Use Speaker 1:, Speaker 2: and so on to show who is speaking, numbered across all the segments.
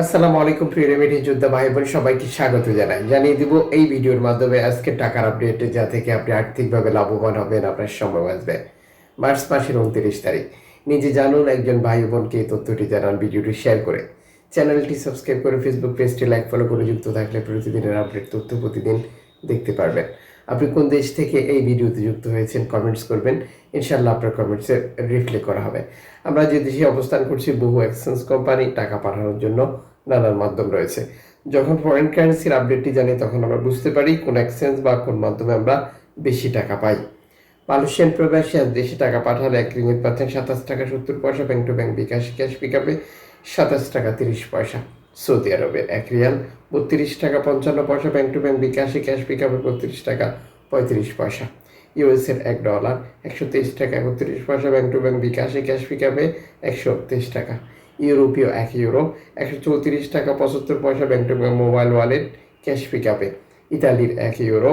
Speaker 1: আসসালামু আলাইকুম, প্রিয় রেমিডি যোদ্ধা ভাই বোন সবাইকে স্বাগত জানাই। জানিয়ে দিব, এই ভিডিওর মাধ্যমে আজকে টাকার আপডেট যা থেকে আপনি আর্থিকভাবে লাভবান হবেন, আপনার সময় বাঁচবে। মার্চ মাসের উনত্রিশ তারিখ। নিজে জানুন, একজন ভাই বোনকে এই তথ্যটি জানান, ভিডিওটি শেয়ার করে। চ্যানেলটি সাবস্ক্রাইব করে ফেসবুক পেজটি লাইক ফলো করে যুক্ত থাকলে প্রতিদিনের আপডেট তথ্য প্রতিদিন দেখতে পারবেন। আপনি কোন দেশ থেকে এই ভিডিওতে যুক্ত হয়েছেন কমেন্টস করবেন। ইনশাল্লাহ আপনার কমেন্টসে রিপ্লাই করা হবে। আমরা যে দেশে অবস্থান করছি, বহু এক্সচেঞ্জ কোম্পানি টাকা পাঠানোর জন্য নানান মাধ্যম রয়েছে। যখন ফরেন কারেন্সির আপডেটটি জানি, তখন আমরা বুঝতে পারি কোন এক্সচেঞ্জ বা কোন মাধ্যমে আমরা বেশি টাকা পাই। মালয়েশিয়ান প্রবাসী দেশে টাকা পাঠালে এক রিঙ্গিত পাচ্ছেন সাতাশ টাকা সত্তর পয়সা bank to bank bKash cash পিকআপে সাতাশ টাকা তিরিশ পয়সা। সৌদি আরবে। এক রিয়াল বত্রিশ টাকা পঞ্চান্ন পয়সা, ব্যাংক টু ব্যাংক বিকাশে ক্যাশ পিকআপে বত্রিশ টাকা পঁয়ত্রিশ পয়সা। ইউএসের এক ডলার একশো তেইশ টাকা একত্রিশ পয়সা, ব্যাংক টু ব্যাংক বিকাশে ক্যাশ পিকআপে একশো তেইশ টাকা। ইউরোপীয় এক ইউরো একশো চৌত্রিশ টাকা পঁচাত্তর পয়সা, bank to bank mobile wallet cash পিকআপে। ইতালির এক ইউরো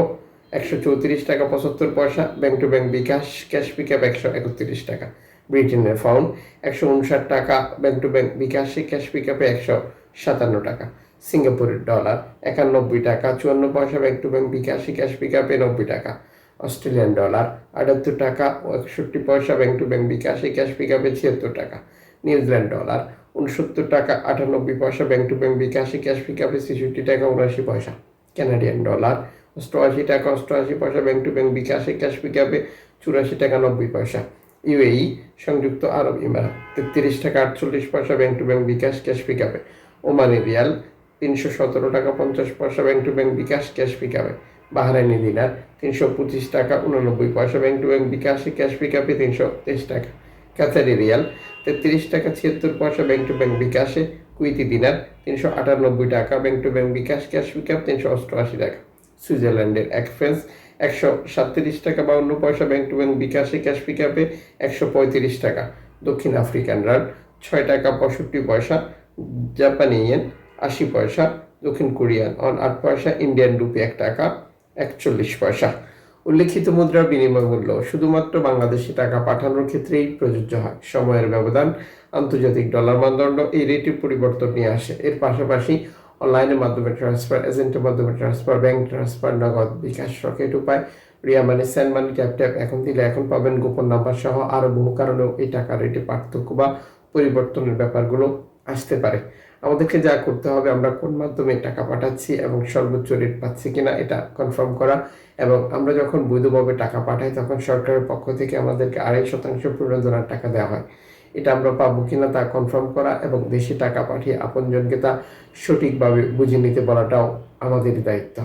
Speaker 1: একশো চৌত্রিশ টাকা পঁচাত্তর পয়সা, bank to bank bKash cash pickup একশো একত্রিশ টাকা। ব্রিটেনের ফাউন্ড একশো উনষাট টাকা, ব্যাংক টু ব্যাংক বিকাশে ক্যাশ পিকআপে একশো সাতান্ন টাকা। সিঙ্গাপুরের ডলার একানব্বই টাকা, চুয়ান্ন পয়সা ব্যাংক টু ব্যাংক বিকাশে, ক্যাশ পিকআপে নব্বই টাকা। অস্ট্রেলিয়ান ডলার আটাত্তর টাকা, একষট্টি পয়সা ব্যাংক টু ব্যাংক বিকাশে, ক্যাশ পিকআপে ছিয়াত্তর টাকা। নিউজিল্যান্ড ডলার উনসত্তর টাকা, আটানব্বই পয়সা ব্যাংক টু ব্যাংক বিকাশে, ক্যাশ পিকআপে ছেষট্টি টাকা, উনআশি পয়সা। ক্যানাডিয়ান ডলার অষ্টআশি টাকা, অষ্টআশি পয়সা ব্যাংক টু ব্যাংক বিকাশে, ক্যাশ পিকআপে চুরাশি টাকা, নব্বই পয়সা। ইউএই সংযুক্ত আরব ইমারাত তেত্রিশ টাকা, আটচল্লিশ পয়সা bank to bank bKash, cash পিকআপে Omani riyal, তিনশো সতেরো টাকা পঞ্চাশ পয়সা bank to bank bKash, cash পিকআপে Bahraini dinar, তিনশো পঁচিশ টাকা উননব্বই পয়সা ব্যাংক টু ব্যাংক বিকাশে, ক্যাশ পিকআপে তিনশো তেইশ টাকা। কাতারি রিয়াল, তেত্রিশ টাকা ছিয়াত্তর পয়সা ব্যাংক টু ব্যাংক বিকাশে কুইতি দিনার, তিনশো আটানব্বই টাকা bank to bank bKash, cash pickup তিনশো অষ্টআশি টাকা। সুইজারল্যান্ডের এক ফ্রেন্স একশো সাতত্রিশ টাকা বাউন্ন পয়সা ব্যাংক টু ব্যাংক বিকাশে ক্যাশ পিকআপে একশো পঁয়ত্রিশ টাকা। দক্ষিণ আফ্রিকান রান ছয় টাকা পঁয়ষট্টি পয়সা জাপানি ইয়েন আশি পয়সা, দক্ষিণ কোরিয়ান অন আট পয়সা, ইন্ডিয়ান রুপি এক টাকা, একচল্লিশ পয়সা। উল্লেখিত মুদ্রার বিনিময় মূল্য শুধুমাত্র বাংলাদেশি টাকা পাঠানোর ক্ষেত্রেই প্রযোজ্য হয়। সময়ের ব্যবধান, আন্তর্জাতিক ডলার মানদণ্ড, এই রেটের পরিবর্তন নিয়ে আসে। এর পাশাপাশি অনলাইনের মাধ্যমে ট্রান্সফার এজেন্টের মাধ্যমে transfer bank transfer Nagad bKash Rocket Upay, Ria money send money tap tap এখন দিলে এখন পাবেন গোপন নাম্বার সহ আরও বহু কারণেও এই টাকার রেটে পার্থক্য বা পরিবর্তনের ব্যাপারগুলো আসতে পারে। আমাদেরকে যা করতে হবে, আমরা কোন মাধ্যমে টাকা পাঠাচ্ছি এবং সর্বোচ্চ রেট পাচ্ছি কিনা এটা কনফার্ম করা এবং আমরা যখন বৈধভাবে টাকা পাঠাই, তখন সরকারের পক্ষ থেকে আমাদেরকে আড়াই শতাংশ প্রণোদনার টাকা দেওয়া হয়। এটা আমরা পাবো কিনা তা কনফার্ম করা এবং দেশে টাকা পাঠিয়ে আপনজনকে তা সঠিকভাবে বুঝে নিতে বলাটাও আমাদের দায়িত্ব।